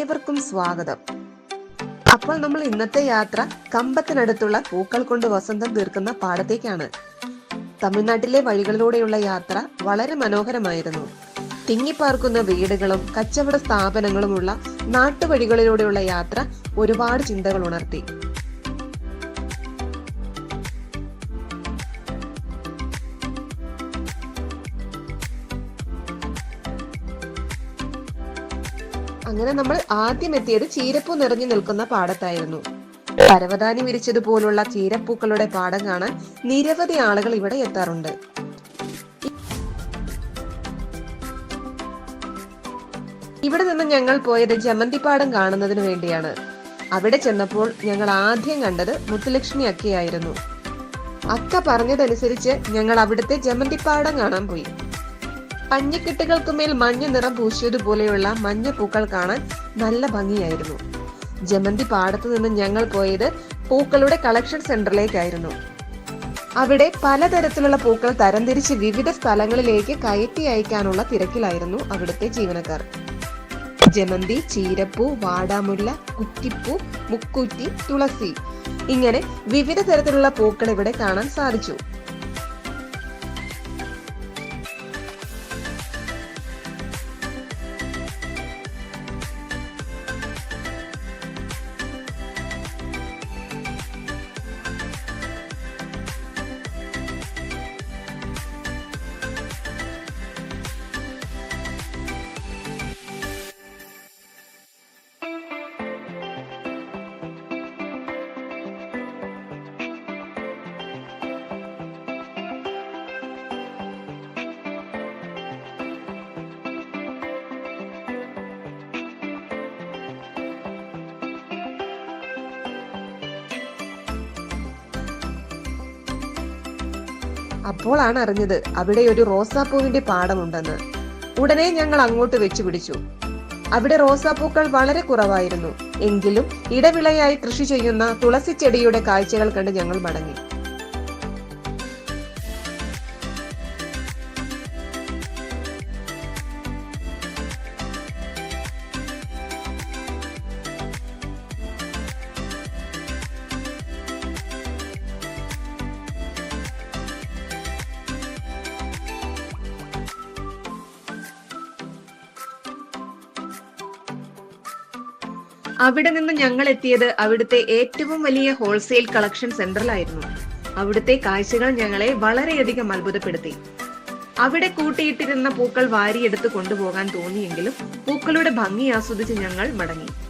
ഏവർക്കും സ്വാഗതം. അപ്പോൾ നമ്മൾ ഇന്നത്തെ യാത്ര കമ്പത്തിനടുത്തുള്ള പൂക്കൾ കൊണ്ട് വസന്തം തീർക്കുന്ന പാടത്തേക്കാണ്. തമിഴ്നാട്ടിലെ വഴികളിലൂടെയുള്ള യാത്ര വളരെ മനോഹരമായിരുന്നു. തിങ്ങിപ്പാർക്കുന്ന വീടുകളും കച്ചവട സ്ഥാപനങ്ങളുമുള്ള നാട്ടുവഴികളിലൂടെയുള്ള യാത്ര ഒരുപാട് ചിന്തകൾ ഉണർത്തി. അങ്ങനെ നമ്മൾ ആദ്യം എത്തിയത് ചീരപ്പൂ നിറഞ്ഞു നിൽക്കുന്ന പാടത്തായിരുന്നു. പരവതാനി വിരിച്ചതുപോലുള്ള ചീരപ്പൂക്കളുടെ പാടം കാണാൻ നിരവധി ആളുകൾ ഇവിടെ എത്താറുണ്ട്. ഇവിടെ നിന്ന് ഞങ്ങൾ പോയത് ജമന്തിപ്പാടം കാണുന്നതിന് വേണ്ടിയാണ്. അവിടെ ചെന്നപ്പോൾ ഞങ്ങൾ ആദ്യം കണ്ടത് മുത്തുലക്ഷ്മി അക്കയായിരുന്നു അക്ക പറഞ്ഞതനുസരിച്ച് ഞങ്ങൾ അവിടുത്തെ ജമന്തിപ്പാടം കാണാൻ പോയി. പഞ്ഞിക്കെട്ടുകൾക്കുമേൽ മഞ്ഞ നിറം പൂശിയതുപോലെയുള്ള മഞ്ഞ പൂക്കൾ കാണാൻ നല്ല ഭംഗിയായിരുന്നു. ജമന്തി പാടത്തു നിന്ന് ഞങ്ങൾ പോയത് പൂക്കളുടെ കളക്ഷൻ സെന്ററിലേക്കായിരുന്നു. അവിടെ പലതരത്തിലുള്ള പൂക്കൾ തരംതിരിച്ച് വിവിധ സ്ഥലങ്ങളിലേക്ക് കയറ്റി അയക്കാനുള്ള തിരക്കിലായിരുന്നു അവിടുത്തെ ജീവനക്കാർ. ജമന്തി ചീരപ്പൂ വാടാമുല്ല കുറ്റിപ്പൂ മുക്കൂറ്റി തുളസി ഇങ്ങനെ വിവിധ തരത്തിലുള്ള പൂക്കൾ ഇവിടെ കാണാൻ സാധിച്ചു. അപ്പോളാണ് അറിഞ്ഞത് അവിടെ ഒരു റോസാപ്പൂവിന്റെ പാടമുണ്ടെന്ന്. ഉടനെ ഞങ്ങൾ അങ്ങോട്ട് വെച്ചു പിടിച്ചു. അവിടെ റോസാപ്പൂക്കൾ വളരെ കുറവായിരുന്നു. എങ്കിലും ഇടവിളയായി കൃഷി ചെയ്യുന്ന തുളസി ചെടിയുടെ കാഴ്ചകൾ കണ്ട് ഞങ്ങൾ മടങ്ങി. അവിടെ നിന്ന് ഞങ്ങൾ എത്തിയത് അവിടുത്തെ ഏറ്റവും വലിയ ഹോൾസെയിൽ കളക്ഷൻ സെന്ററിലായിരുന്നു അവിടുത്തെ കാഴ്ചകൾ ഞങ്ങളെ വളരെയധികം അത്ഭുതപ്പെടുത്തി. അവിടെ കൂട്ടിയിട്ടിരുന്ന പൂക്കൾ വാരിയെടുത്ത് കൊണ്ടുപോകാൻ തോന്നിയെങ്കിലും പൂക്കളുടെ ഭംഗി ആസ്വദിച്ച് ഞങ്ങൾ മടങ്ങി.